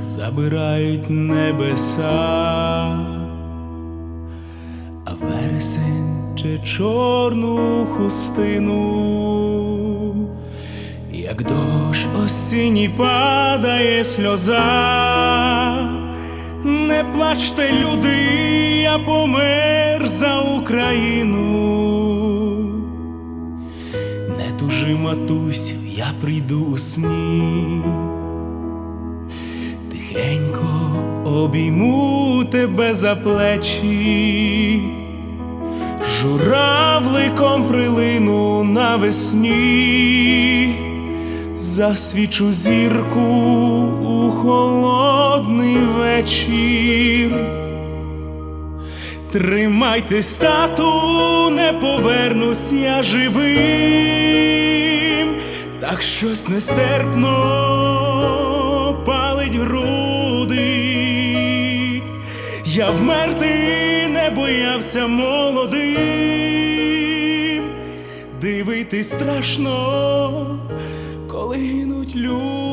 забирають небеса, а вересень чи чорну хустину, як дощ осінній падає сльоза, не плачте, люди, я помер за Україну. Матусь, я прийду у сні. Тихенько обійму тебе за плечі, журавликом прилину навесні, засвічу зірку у холодний вечір. Тримайтесь, тату, не повернусь я живим, так щось нестерпно палить груди. Я вмерти не боявся молодим, дивитись страшно, коли гинуть люди.